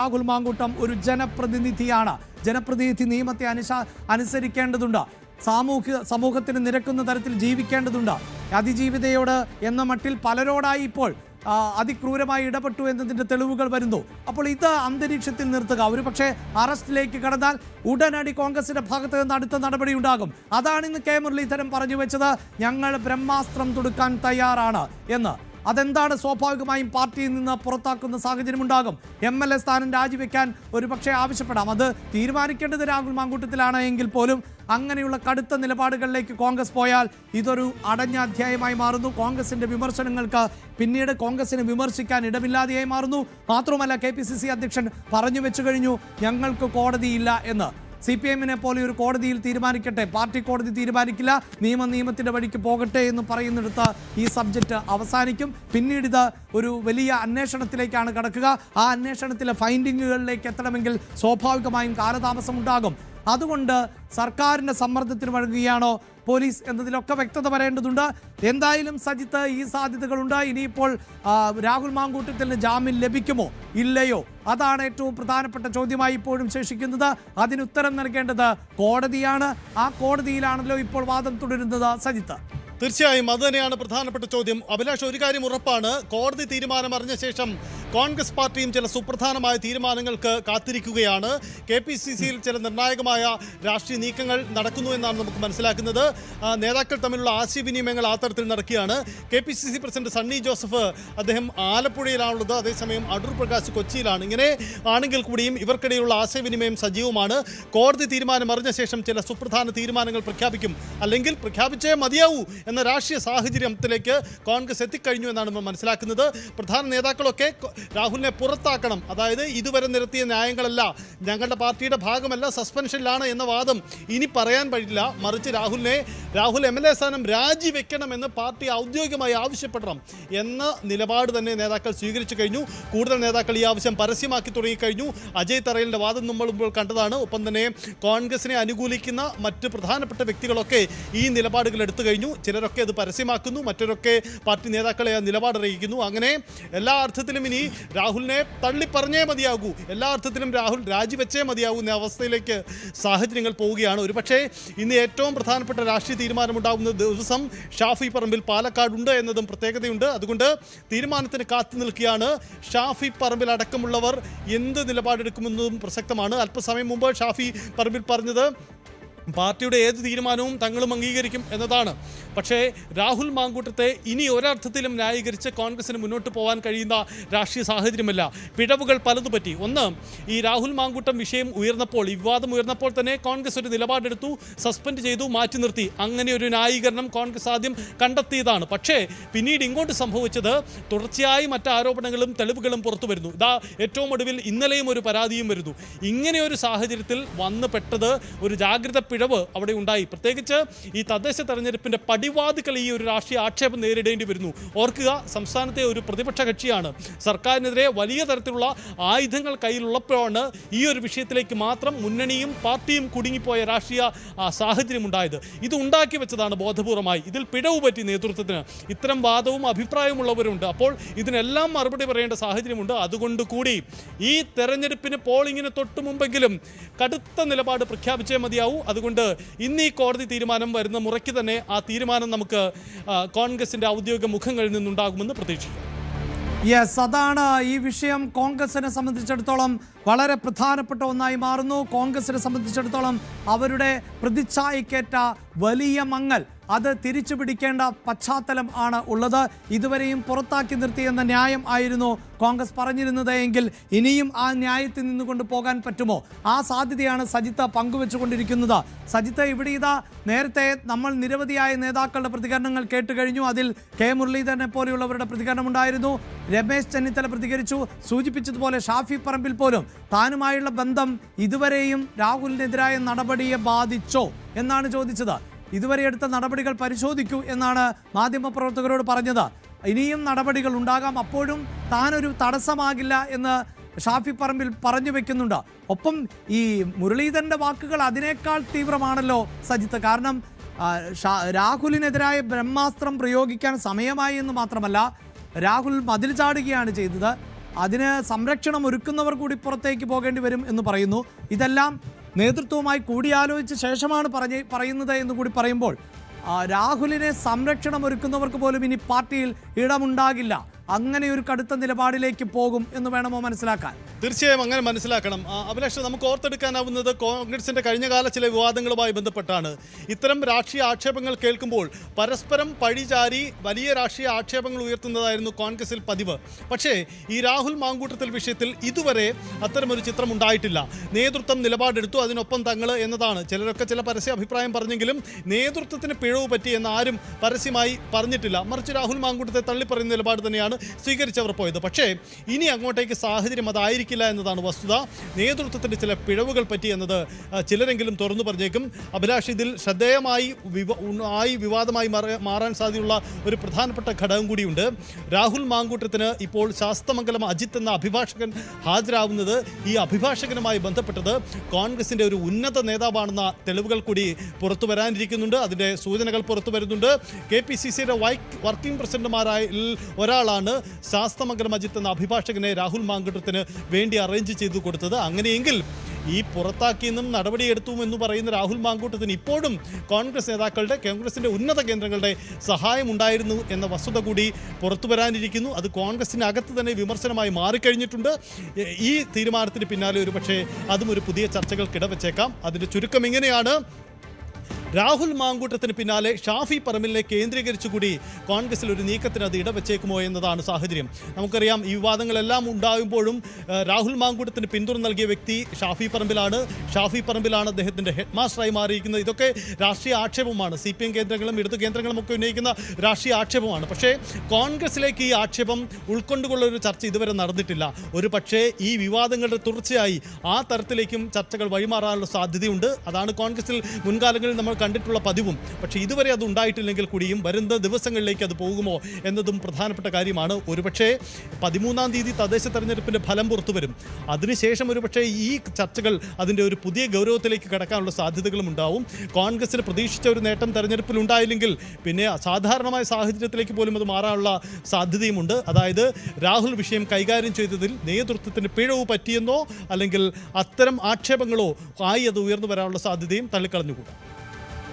രാഹുൽ മാങ്കൂട്ടം ഒരു ജനപ്രതിനിധിയാണ്. ജനപ്രതിനിധി നിയമത്തെ അനുശാ അനുസരിക്കേണ്ടതുണ്ട്. സാമൂഹ്യ സമൂഹത്തിന് നിരക്കുന്ന തരത്തിൽ ജീവിക്കേണ്ടതുണ്ട്. അതിജീവിതയോട് എന്ന മട്ടിൽ പലരോടായി ഇപ്പോൾ അതിക്രൂരമായി ഇടപെട്ടു എന്നതിന്റെ തെളിവുകൾ വരുന്നു. അപ്പോൾ ഇത് അന്തരീക്ഷത്തിൽ നിർത്തുക. ഒരു പക്ഷേ അറസ്റ്റിലേക്ക് കടന്നാൽ ഉടനടി കോൺഗ്രസിന്റെ ഭാഗത്ത് നിന്ന് അടുത്ത നടപടി ഉണ്ടാകും. അതാണ് ഇന്ന് കെ മുരളീധരൻ പറഞ്ഞു വെച്ചത് ഞങ്ങൾ ബ്രഹ്മാസ്ത്രം തുടുക്കാൻ തയ്യാറാണ് എന്ന്. അതെന്താണ് സ്വാഭാവികമായും പാർട്ടിയിൽ നിന്ന് പുറത്താക്കുന്ന സാഹചര്യം ഉണ്ടാകും എം എൽ എ സ്ഥാനം രാജിവെക്കാൻ ഒരുപക്ഷെ ആവശ്യപ്പെടാം. അത് തീരുമാനിക്കേണ്ടത് രാഹുൽ മാങ്കൂട്ടത്തിലാണ് എങ്കിൽ പോലും അങ്ങനെയുള്ള കടുത്ത നിലപാടുകളിലേക്ക് കോൺഗ്രസ് പോയാൽ ഇതൊരു അടഞ്ഞ അധ്യായമായി മാറുന്നു. കോൺഗ്രസിന്റെ വിമർശനങ്ങൾക്ക് പിന്നീട് കോൺഗ്രസിനെ വിമർശിക്കാൻ ഇടമില്ലാതെയായി മാറുന്നു. മാത്രമല്ല കെ അധ്യക്ഷൻ പറഞ്ഞു വെച്ചു കഴിഞ്ഞു ഞങ്ങൾക്ക് കോടതിയില്ല എന്ന്. സി പി എമ്മിനെ പോലെ ഒരു കോടതിയിൽ തീരുമാനിക്കട്ടെ? പാർട്ടി കോടതി തീരുമാനിക്കില്ല. നിയമ നിയമത്തിന്റെ വഴിക്ക് പോകട്ടെ എന്ന് പറയുന്നിടത്ത് ഈ സബ്ജക്റ്റ് അവസാനിക്കും. പിന്നീട് ഇത് ഒരു വലിയ അന്വേഷണത്തിലേക്കാണ് കടക്കുക. ആ അന്വേഷണത്തിലെ ഫൈൻഡിങ്ങുകളിലേക്ക് എത്തണമെങ്കിൽ സ്വാഭാവികമായും കാലതാമസം ഉണ്ടാകും അതുകൊണ്ട് സർക്കാരിന്റെ സമ്മർദ്ദത്തിന് വഴങ്ങുകയാണോ പോലീസ് എന്നതിലൊക്കെ വ്യക്തത വരേണ്ടതുണ്ട് എന്തായാലും സജിത്ത് ഈ സാധ്യതകളുണ്ട്. ഇനിയിപ്പോൾ രാഹുൽ മാങ്കൂട്ടത്തിന് ജാമ്യം ലഭിക്കുമോ? ഇല്ലയോ? അതാണ് ഏറ്റവും പ്രധാനപ്പെട്ട ചോദ്യമായി ഇപ്പോഴും ശേഷിക്കുന്നത്. അതിന് ഉത്തരം നൽകേണ്ടത് കോടതിയാണ്. ആ കോടതിയിലാണല്ലോ ഇപ്പോൾ വാദം തുടരുന്നത് സജിത്ത്. തീർച്ചയായും അത് തന്നെയാണ് പ്രധാനപ്പെട്ട ചോദ്യം. അഭിലാഷ് ഒരു കാര്യം ഉറപ്പാണ്. കോടതി തീരുമാനം അറിഞ്ഞ ശേഷം കോൺഗ്രസ് പാർട്ടിയും ചില സുപ്രധാനമായ തീരുമാനങ്ങൾക്ക് കാത്തിരിക്കുകയാണ്. കെ പി സി സിയിൽ ചില നിർണായകമായ രാഷ്ട്രീയ നീക്കങ്ങൾ നടക്കുന്നു എന്നാണ് നമുക്ക് മനസ്സിലാക്കുന്നത്. നേതാക്കൾ തമ്മിലുള്ള ആശയവിനിമയങ്ങൾ ആ തരത്തിൽ നടക്കുകയാണ്. K P C C president Sunny Joseph അദ്ദേഹം ആലപ്പുഴയിലാണുള്ളത്. അതേസമയം അടൂർ പ്രകാശ് കൊച്ചിയിലാണ്. ഇങ്ങനെ ആണെങ്കിൽ കൂടിയും ഇവർക്കിടയിലുള്ള ആശയവിനിമയം സജീവമാണ്. കോടതി തീരുമാനം അറിഞ്ഞ ശേഷം ചില സുപ്രധാന തീരുമാനങ്ങൾ പ്രഖ്യാപിക്കും. അല്ലെങ്കിൽ പ്രഖ്യാപിച്ചേ മതിയാവൂ എന്ന രാഷ്ട്രീയ സാഹചര്യത്തിലേക്ക് കോൺഗ്രസ് എത്തിക്കഴിഞ്ഞു എന്നാണ് നമ്മൾ മനസ്സിലാക്കുന്നത്. പ്രധാന നേതാക്കളൊക്കെ രാഹുലിനെ പുറത്താക്കണം. അതായത് ഇതുവരെ നിരത്തിയ ന്യായങ്ങളല്ല ഞങ്ങളുടെ പാർട്ടിയുടെ ഭാഗമല്ല സസ്പെൻഷനിലാണ് എന്ന വാദം ഇനി പറയാൻ പറ്റില്ല മറിച്ച് രാഹുലിനെ രാഹുൽ എം എൽ എ സ്ഥാനം രാജിവെക്കണമെന്ന് പാർട്ടി ഔദ്യോഗികമായി ആവശ്യപ്പെടണം എന്ന നിലപാട് തന്നെ നേതാക്കൾ സ്വീകരിച്ചു കഴിഞ്ഞു. കൂടുതൽ നേതാക്കൾ ഈ ആവശ്യം പരസ്യമാക്കി തുടങ്ങിക്കഴിഞ്ഞു. അജയ് തറയലിന്റെ വാദം നമ്മൾ ഇപ്പോൾ കണ്ടതാണ്. ഒപ്പം തന്നെ കോൺഗ്രസിനെ അനുകൂലിക്കുന്ന മറ്റ് പ്രധാനപ്പെട്ട വ്യക്തികളൊക്കെ ഈ നിലപാടുകൾ എടുത്തു കഴിഞ്ഞു. ചിലരൊക്കെ അത് പരസ്യമാക്കുന്നു മറ്റൊരൊക്കെ പാർട്ടി നേതാക്കളെ നിലപാടറിയിക്കുന്നു നിലപാട് അങ്ങനെ എല്ലാ അർത്ഥത്തിലും ഇനി രാഹുലിനെ തള്ളിപ്പറഞ്ഞേ മതിയാകൂ. എല്ലാ അർത്ഥത്തിലും രാഹുൽ രാജിവെച്ചേ മതിയാകൂ എന്ന അവസ്ഥയിലേക്ക് സാഹചര്യങ്ങൾ പോവുകയാണ്. ഒരുപക്ഷേ ഇന്ന് ഏറ്റവും പ്രധാനപ്പെട്ട രാഷ്ട്രീയ തീരുമാനമുണ്ടാകുന്ന ദിവസം ഷാഫി പറമ്പിൽ പാലക്കാടുണ്ട് എന്നതും പ്രത്യേകതയുണ്ട്. അതുകൊണ്ട് തീരുമാനത്തിന് കാത്തു നിൽക്കുകയാണ്. ഷാഫി പറമ്പിൽ അടക്കമുള്ളവർ എന്ത് നിലപാടെടുക്കുമെന്നതും പ്രസക്തമാണ്. അല്പസമയം മുമ്പ് ഷാഫി പറമ്പിൽ പറഞ്ഞത് പാർട്ടിയുടെ ഏത് തീരുമാനവും തങ്ങളും അംഗീകരിക്കും എന്നതാണ്. പക്ഷേ രാഹുൽ മാങ്കൂട്ടത്തെ ഇനി ഒരർത്ഥത്തിലും ന്യായീകരിച്ച് കോൺഗ്രസിന് മുന്നോട്ട് പോകാൻ കഴിയുന്ന രാഷ്ട്രീയ സാഹചര്യമല്ല. പിഴവുകൾ പലതു പറ്റി ഒന്ന് ഈ രാഹുൽ മാങ്കൂട്ടം വിഷയം ഉയർന്നപ്പോൾ ഈ വിവാദം ഉയർന്നപ്പോൾ തന്നെ കോൺഗ്രസ് ഒരു നിലപാടെടുത്തു സസ്പെൻഡ് ചെയ്തു മാറ്റി നിർത്തി. അങ്ങനെ ഒരു ന്യായീകരണം കോൺഗ്രസ് ആദ്യം കണ്ടെത്തിയതാണ്. പക്ഷേ പിന്നീട് ഇങ്ങോട്ട് സംഭവിച്ചത് തുടർച്ചയായി മറ്റ് ആരോപണങ്ങളും തെളിവുകളും പുറത്തു വരുന്നു. ഇതാ ഏറ്റവും ഒടുവിൽ ഇന്നലെയും ഒരു പരാതിയും വരുന്നു. ഇങ്ങനെ ഒരു സാഹചര്യത്തിൽ വന്നു പെട്ടത് ഒരു ജാഗ്രത പിഴവ് അവിടെ ഉണ്ടായി. പ്രത്യേകിച്ച് ഈ തദ്ദേശ തെരഞ്ഞെടുപ്പിന്റെ പടിവാതുക്കൾ ഈ ഒരു രാഷ്ട്രീയ ആക്ഷേപം നേരിടേണ്ടി വരുന്നു. ഓർക്കുക സംസ്ഥാനത്തെ ഒരു പ്രതിപക്ഷ കക്ഷിയാണ്. സർക്കാരിനെതിരെ വലിയ തരത്തിലുള്ള ആയുധങ്ങൾ കയ്യിലുള്ളപ്പോഴാണ് ഈ ഒരു വിഷയത്തിലേക്ക് മാത്രം മുന്നണിയും പാർട്ടിയും കുടുങ്ങിപ്പോയ രാഷ്ട്രീയ സാഹചര്യം ഉണ്ടായത്. ഇത് ഉണ്ടാക്കി വെച്ചതാണ് ബോധപൂർവമായി. ഇതിൽ പിഴവ് പറ്റി നേതൃത്വത്തിന്. ഇത്തരം വാദവും അഭിപ്രായമുള്ളവരുണ്ട് അപ്പോൾ ഇതിനെല്ലാം മറുപടി പറയേണ്ട സാഹചര്യമുണ്ട്. അതുകൊണ്ട് കൂടി ഈ തെരഞ്ഞെടുപ്പിന് പോളിങ്ങിന് തൊട്ടു മുമ്പെങ്കിലും കടുത്ത നിലപാട് പ്രഖ്യാപിച്ചേ മതിയാവൂ. അതുകൊണ്ട് ഇന്ന് ഈ കോടതി തീരുമാനം വരുന്ന മുറയ്ക്ക് തന്നെ ആ തീരുമാനം നമുക്ക് കോൺഗ്രസിന്റെ ഔദ്യോഗിക മുഖങ്ങളിൽ നിന്നുണ്ടാകുമെന്ന് പ്രതീക്ഷിക്കാം യെസ് അതാണ് ഈ വിഷയം കോൺഗ്രസിനെ സംബന്ധിച്ചിടത്തോളം വളരെ പ്രധാനപ്പെട്ട ഒന്നായി മാറുന്നു. കോൺഗ്രസിനെ സംബന്ധിച്ചിടത്തോളം അവരുടെ പ്രതിച്ഛായക്കേറ്റ വലിയ മങ്ങൽ അത് തിരിച്ചു പിടിക്കേണ്ട പശ്ചാത്തലം ആണ് ഉള്ളത്. ഇതുവരെയും പുറത്താക്കി നിർത്തിയെന്ന ന്യായം ആയിരുന്നു കോൺഗ്രസ് പറഞ്ഞിരുന്നത് എങ്കിൽ ഇനിയും ആ ന്യായത്തിൽ നിന്നുകൊണ്ട് പോകാൻ പറ്റുമോ? ആ സാധ്യതയാണ് സജിത്ത പങ്കുവെച്ചുകൊണ്ടിരിക്കുന്നത്. സജിത്ത ഇവിടെ ഇതാ നേരത്തെ നമ്മൾ നിരവധിയായ നേതാക്കളുടെ പ്രതികരണങ്ങൾ കേട്ട് കഴിഞ്ഞു. അതിൽ കെ മുരളീധരനെ പോലെയുള്ളവരുടെ പ്രതികരണം ഉണ്ടായിരുന്നു. രമേശ് ചെന്നിത്തല പ്രതികരിച്ചു. സൂചിപ്പിച്ചതുപോലെ ഷാഫി പറമ്പിൽ പോലും താനുമായുള്ള ബന്ധം ഇതുവരെയും രാഹുലിനെതിരായ നടപടിയെ ബാധിച്ചോ എന്നാണ് ചോദിച്ചത്. ഇതുവരെ എടുത്ത നടപടികൾ പരിശോധിക്കൂ എന്നാണ് മാധ്യമപ്രവർത്തകരോട് പറഞ്ഞത്. ഇനിയും നടപടികൾ ഉണ്ടാകാം. അപ്പോഴും താനൊരു തടസ്സമാകില്ല എന്ന് ഷാഫി പറമ്പിൽ പറഞ്ഞു വെക്കുന്നുണ്ട്. ഒപ്പം ഈ മുരളീധരന്റെ വാക്കുകൾ അതിനേക്കാൾ തീവ്രമാണല്ലോ സജിത്ത്. കാരണം രാഹുലിനെതിരായ ബ്രഹ്മാസ്ത്രം പ്രയോഗിക്കാൻ സമയമായി എന്ന് മാത്രമല്ല രാഹുൽ മതിൽ ചാടുകയാണ് ചെയ്തത്. അതിന് സംരക്ഷണം ഒരുക്കുന്നവർ കൂടി പുറത്തേക്ക് പോകേണ്ടി വരും എന്ന് പറയുന്നു. ഇതെല്ലാം നേതൃത്വവുമായി കൂടിയാലോചിച്ച ശേഷമാണ് പറഞ്ഞ് പറയുന്നത് എന്ന് കൂടി പറയുമ്പോൾ രാഹുലിനെ സംരക്ഷണം ഒരുക്കുന്നവർക്ക് പോലും ഇനി പാർട്ടിയിൽ ഇടമുണ്ടാകില്ല. അങ്ങനെ ഒരു കടുത്ത നിലപാടിലേക്ക് പോകും എന്ന് വേണമോ മനസ്സിലാക്കാൻ? തീർച്ചയായും അങ്ങനെ മനസ്സിലാക്കണം. അഭിലാഷ് നമുക്ക് ഓർത്തെടുക്കാനാവുന്നത് കോൺഗ്രസിന്റെ കഴിഞ്ഞകാല ചില വിവാദങ്ങളുമായി ബന്ധപ്പെട്ടാണ്. ഇത്തരം രാഷ്ട്രീയ ആക്ഷേപങ്ങൾ കേൾക്കുമ്പോൾ പരസ്പരം പഴിചാരി വലിയ രാഷ്ട്രീയ ആക്ഷേപങ്ങൾ ഉയർത്തുന്നതായിരുന്നു കോൺഗ്രസിൽ പതിവ്. പക്ഷേ ഈ രാഹുൽ മാങ്കൂട്ടത്തിൽ വിഷയത്തിൽ ഇതുവരെ അത്തരമൊരു ചിത്രം ഉണ്ടായിട്ടില്ല നേതൃത്വം നിലപാടെടുത്തു അതിനൊപ്പം തങ്ങൾ എന്നതാണ്. ചിലരൊക്കെ ചില പരസ്യ അഭിപ്രായം പറഞ്ഞെങ്കിലും നേതൃത്വത്തിന് പിഴവ് പറ്റി എന്ന് ആരും പരസ്യമായി പറഞ്ഞിട്ടില്ല. മറിച്ച് രാഹുൽ മാങ്കൂട്ടത്തെ തള്ളിപ്പറയുന്ന നിലപാട് തന്നെയാണ് സ്വീകരിച്ചവർ പോയത്. പക്ഷേ ഇനി അങ്ങോട്ടേക്ക് സാഹചര്യം അതായിരിക്കില്ല എന്നതാണ് വസ്തുത. നേതൃത്വത്തിന്റെ ചില പിഴവുകൾ പറ്റി എന്നത് ചിലരെങ്കിലും തുറന്നു പറഞ്ഞേക്കും. അഭിലാഷ് ഇതിൽ ശ്രദ്ധേയമായി ആയി വിവാദമായി മാറാൻ സാധ്യതയുള്ള ഒരു പ്രധാനപ്പെട്ട ഘടകം കൂടിയുണ്ട്. രാഹുൽ മാങ്കൂട്ടത്തിന് ഇപ്പോൾ ശാസ്തമംഗലം അജിത്ത് എന്ന അഭിഭാഷകൻ ഹാജരാവുന്നത് ഈ അഭിഭാഷകനുമായി ബന്ധപ്പെട്ടത് കോൺഗ്രസിന്റെ ഒരു ഉന്നത നേതാവാണെന്ന തെളിവുകൾ കൂടി പുറത്തു വരാനിരിക്കുന്നുണ്ട്. അതിന്റെ സൂചനകൾ പുറത്തു വരുന്നുണ്ട്. കെ പി സി സിയുടെ വർക്കിംഗ് പ്രസിഡന്റുമാരായി ഒരാളാണ് ശാസ്തമംഗലം അജിത്ത് എന്ന അഭിഭാഷകനെ രാഹുൽ മാങ്കട്ടത്തിന് വേണ്ടി അറേഞ്ച് ചെയ്തു കൊടുത്തത്. അങ്ങനെയെങ്കിൽ ഈ പുറത്താക്കിയെന്നും നടപടിയെടുത്തു എന്ന് പറയുന്ന രാഹുൽ മാങ്കൂട്ടത്തിന് ഇപ്പോഴും കോൺഗ്രസ് നേതാക്കളുടെ കോൺഗ്രസിന്റെ ഉന്നത കേന്ദ്രങ്ങളുടെ സഹായം ഉണ്ടായിരുന്നു എന്ന വസ്തുത കൂടി പുറത്തു വരാനിരിക്കുന്നു. അത് കോൺഗ്രസിനകത്ത് തന്നെ വിമർശനമായി മാറിക്കഴിഞ്ഞിട്ടുണ്ട്. ഈ തീരുമാനത്തിന് പിന്നാലെ ഒരുപക്ഷെ അതും ഒരു പുതിയ ചർച്ചകൾക്ക് ഇടവച്ചേക്കാം. അതിന്റെ ചുരുക്കം ഇങ്ങനെയാണ്. രാഹുൽ മാങ്കൂട്ടത്തിന് പിന്നാലെ ഷാഫി പറമ്പിലിനെ കേന്ദ്രീകരിച്ചുകൂടി കോൺഗ്രസിൽ ഒരു നീക്കത്തിന് അത് ഇടവച്ചേക്കുമോ എന്നതാണ് സാഹചര്യം. നമുക്കറിയാം ഈ വിവാദങ്ങളെല്ലാം ഉണ്ടാകുമ്പോഴും രാഹുൽ മാങ്കൂട്ടത്തിന് പിന്തുണ നൽകിയ വ്യക്തി ഷാഫി പറമ്പിലാണ്. ഷാഫി പറമ്പിലാണ് അദ്ദേഹത്തിന്റെ ഹെഡ് മാസ്റ്ററായി മാറിയിരിക്കുന്നത്. ഇതൊക്കെ രാഷ്ട്രീയ ആക്ഷേപമാണ്. സി പി എം കേന്ദ്രങ്ങളും ഇടതു കേന്ദ്രങ്ങളും ഒക്കെ ഉന്നയിക്കുന്ന രാഷ്ട്രീയ ആക്ഷേപമാണ്. പക്ഷേ കോൺഗ്രസിലേക്ക് ഈ ആക്ഷേപം ഉൾക്കൊണ്ടുകൊള്ള ഒരു ചർച്ച ഇതുവരെ നടന്നിട്ടില്ല. ഒരു പക്ഷേ ഈ വിവാദങ്ങളുടെ തുടർച്ചയായി ആ തരത്തിലേക്കും ചർച്ചകൾ വഴിമാറാനുള്ള സാധ്യതയുണ്ട്. അതാണ് കോൺഗ്രസിൽ മുൻകാലങ്ങളിൽ നമ്മൾ കണ്ടിട്ടുള്ള പതിവും. പക്ഷേ ഇതുവരെ അത് ഉണ്ടായിട്ടില്ലെങ്കിൽ കൂടിയും വരുന്ന ദിവസങ്ങളിലേക്ക് അത് പോകുമോ എന്നതും പ്രധാനപ്പെട്ട കാര്യമാണ്. ഒരുപക്ഷേ പതിമൂന്നാം തീയതി തദ്ദേശ തെരഞ്ഞെടുപ്പിന്റെ ഫലം പുറത്തു വരും. അതിനുശേഷം ഒരുപക്ഷേ ഈ ചർച്ചകൾ അതിന്റെ ഒരു പുതിയ ഗൗരവത്തിലേക്ക് കടക്കാനുള്ള സാധ്യതകളും ഉണ്ടാവും. കോൺഗ്രസിന് പ്രതീക്ഷിച്ച ഒരു നേട്ടം തെരഞ്ഞെടുപ്പിൽ ഉണ്ടായില്ലെങ്കിൽ പിന്നെ സാധാരണമായ സാഹചര്യത്തിലേക്ക് പോലും അത് മാറാനുള്ള സാധ്യതയുമുണ്ട് അതായത് രാഹുൽ വിഷയം കൈകാര്യം ചെയ്തതിൽ നേതൃത്വത്തിന് പിഴവ് പറ്റിയെന്നോ അല്ലെങ്കിൽ അത്തരം ആക്ഷേപങ്ങളോ ആയി അത് ഉയർന്നു വരാനുള്ള സാധ്യതയും തള്ളിക്കളഞ്ഞുകൂടാ.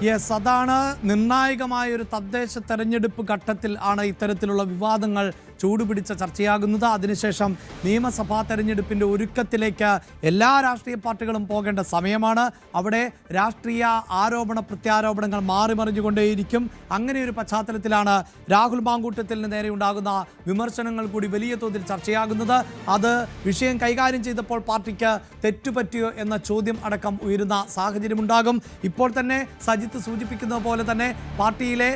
യെസ് അതാണ് നിർണായകമായ ഒരു തദ്ദേശ തെരഞ്ഞെടുപ്പ് ഘട്ടത്തിൽ ആണ് ഇത്തരത്തിലുള്ള വിവാദങ്ങൾ ചൂടുപിടിച്ച ചർച്ചയാകുന്നത്. അതിനുശേഷം നിയമസഭാ തെരഞ്ഞെടുപ്പിന്റെ ഒരുക്കത്തിലേക്ക് എല്ലാ രാഷ്ട്രീയ പാർട്ടികളും പോകേണ്ട സമയമാണ്. അവിടെ രാഷ്ട്രീയ ആരോപണ പ്രത്യാരോപണങ്ങൾ മാറി മറിഞ്ഞുകൊണ്ടേയിരിക്കും അങ്ങനെ ഒരു പശ്ചാത്തലത്തിലാണ് രാഹുൽ മാങ്കൂട്ടത്തിന് നേരെ ഉണ്ടാകുന്ന വിമർശനങ്ങൾ കൂടി വലിയ തോതിൽ ചർച്ചയാകുന്നത്. അത് വിഷയം കൈകാര്യം ചെയ്തപ്പോൾ പാർട്ടിക്ക് തെറ്റുപറ്റിയോ എന്ന ചോദ്യം അടക്കം ഉയരുന്ന സാഹചര്യമുണ്ടാകും. ഇപ്പോൾ തന്നെ സജിത്ത് സൂചിപ്പിക്കുന്ന പോലെ തന്നെ പാർട്ടിയിലെ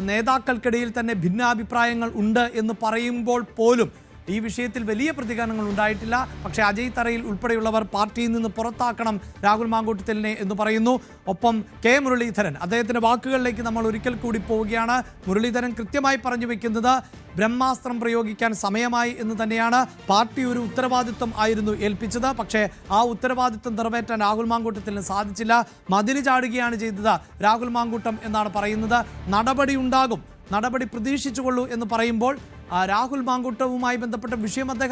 നേതാക്കൾക്കിടയിൽ തന്നെ ഭിന്നാഭിപ്രായങ്ങൾ ഉണ്ട് എന്ന് പറയുമ്പോൾ പോലും ഈ വിഷയത്തിൽ വലിയ പ്രതികരണങ്ങൾ ഉണ്ടായിട്ടില്ല. പക്ഷേ അജയ് തറയിൽ ഉൾപ്പെടെയുള്ളവർ പാർട്ടിയിൽ നിന്ന് പുറത്താക്കണം രാഹുൽ മാങ്കൂട്ടത്തിലിനെ എന്ന് പറയുന്നു. ഒപ്പം കെ മുരളീധരൻ അദ്ദേഹത്തിന്റെ വാക്കുകളിലേക്ക് നമ്മൾ ഒരിക്കൽ കൂടി പോവുകയാണ്. മുരളീധരൻ കൃത്യമായി പറഞ്ഞു വയ്ക്കുന്നത് ബ്രഹ്മാസ്ത്രം പ്രയോഗിക്കാൻ സമയമായി എന്ന് തന്നെയാണ്. പാർട്ടി ഒരു ഉത്തരവാദിത്വം ആയിരുന്നു ഏൽപ്പിച്ചത്. പക്ഷേ ആ ഉത്തരവാദിത്വം നിറവേറ്റാൻ രാഹുൽ മാങ്കൂട്ടത്തിന് സാധിച്ചില്ല. മതിൽ ചാടുകയാണ് ചെയ്തത് രാഹുൽ മാങ്കൂട്ടം എന്നാണ് പറയുന്നത്. നടപടി ഉണ്ടാകും. നടപടി പ്രതീക്ഷിച്ചുകൊള്ളൂ എന്ന് പറയുമ്പോൾ രാഹുൽ മാങ്കൂട്ടവുമായി ബന്ധപ്പെട്ട വിഷയം അദ്ദേഹം